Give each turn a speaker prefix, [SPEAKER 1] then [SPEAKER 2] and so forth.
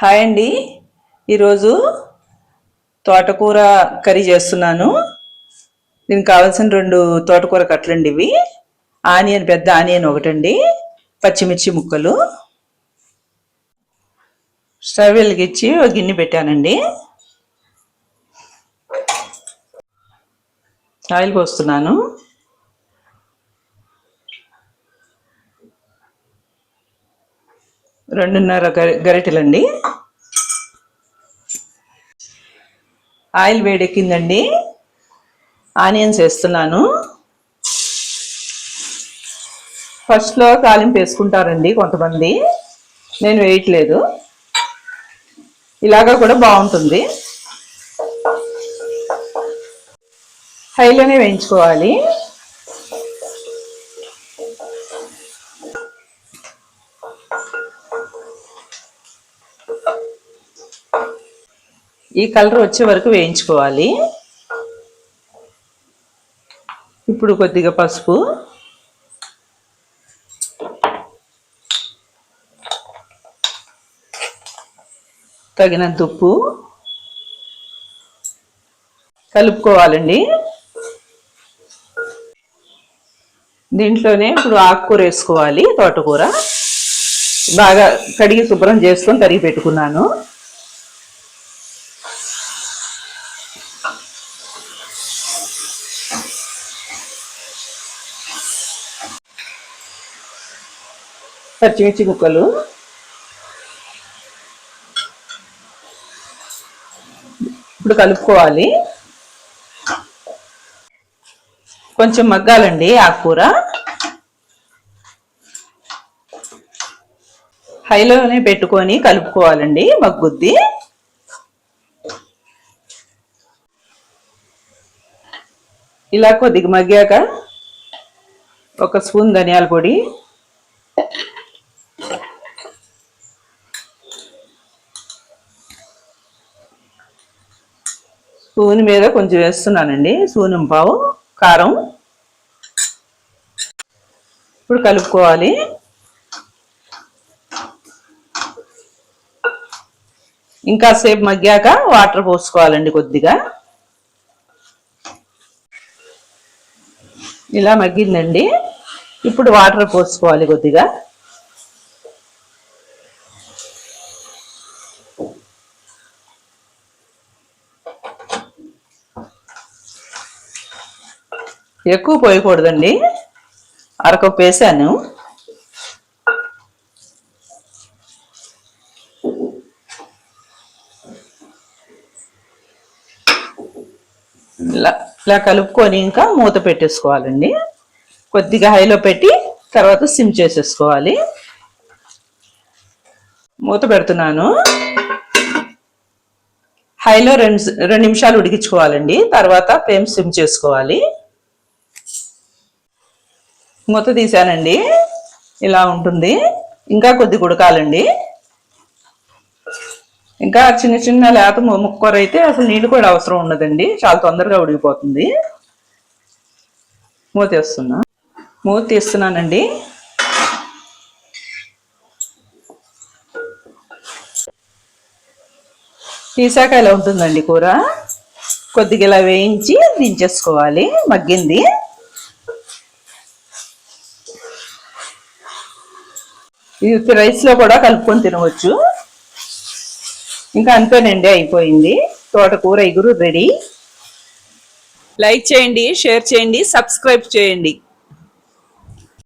[SPEAKER 1] Hi అండి. ఈరోజు తోటకూర కర్రీ చేస్తున్నాను. దీనికి కావాల్సిన రెండు తోటకూర కట్టలండి ఇవి. ఆనియన్ పెద్ద ఆనియన్ ఒకటండి. పచ్చిమిర్చి ముక్కలు. స్టవ్ వెలిగించి ఒక గిన్నె పెట్టానండి. ఆయిల్ పోస్తున్నాను. రెండున్నర గరిటెలండి. ఆయిల్ వేడెక్కిందండి. ఆనియన్స్ వేస్తున్నాను. ఫస్ట్లో తాలింపు వేసుకుంటారండి కొంతమంది. నేను వేయట్లేదు. ఇలాగా కూడా బాగుంటుంది. హైలోనే వేయించుకోవాలి. ఈ కలర్ వచ్చే వరకు వేయించుకోవాలి. ఇప్పుడు కొద్దిగా పసుపు. తగినంత ఉప్పు. కలుపుకోవాలండి. దీంట్లోనే ఇప్పుడు ఆకుకూర వేసుకోవాలి తోటకూర. బాగా కడిగి శుభ్రం చేసుకొని కరిగి పెట్టుకున్నాను. పచ్చిమిర్చి కుక్కలు. ఇప్పుడు కలుపుకోవాలి. కొంచెం మగ్గాలండి ఆకుకూర. హైలోనే పెట్టుకొని కలుపుకోవాలండి మగ్గుద్ది. ఇలా కొద్దిగా మగ్గాక ఒక స్పూన్ ధనియాల పొడి. స్పూన్ మీద కొంచెం వేస్తున్నానండి. స్పూన్ పావు కారం. ఇప్పుడు కలుపుకోవాలి. ఇంకా సేపు మగ్గాక వాటర్ పోసుకోవాలండి కొద్దిగా. ఇలా మగ్గిందండి. ఇప్పుడు వాటర్ పోసుకోవాలి కొద్దిగా. ఎక్కువ పోయకూడదండి. అరకప్పు వేసాను. ఇలా. ఇలా కలుపుకొని ఇంకా మూత పెట్టేసుకోవాలండి. కొద్దిగా హైలో పెట్టి తర్వాత సిమ్ చేసేసుకోవాలి. మూత పెడుతున్నాను. హైలో రెండు రెండు నిమిషాలు ఉడికించుకోవాలండి. తర్వాత ఫ్లేమ్ సిమ్ చేసుకోవాలి. మూత తీసానండి ఇలా ఉంటుంది. ఇంకా కొద్ది ఉడకాలండి. ఇంకా చిన్న చిన్న లేత ముక్కర అయితే అసలు నీళ్ళు కూడా అవసరం ఉండదండి. చాలా తొందరగా ఉడికిపోతుంది. మూత వేస్తున్నా. మూత తీస్తున్నానండి. తీసాక ఇలా ఉంటుందండి కూర? కొద్దిగా ఇలా వేయించి దించేసుకోవాలి. మగ్గింది. ఇది రైస్లో కూడా కలుపుకొని తినవచ్చు. ఇంకా అంతేనండి అయిపోయింది. తోటకూర ఇగురు రెడీ. లైక్ చేయండి షేర్ చేయండి సబ్స్క్రైబ్ చేయండి.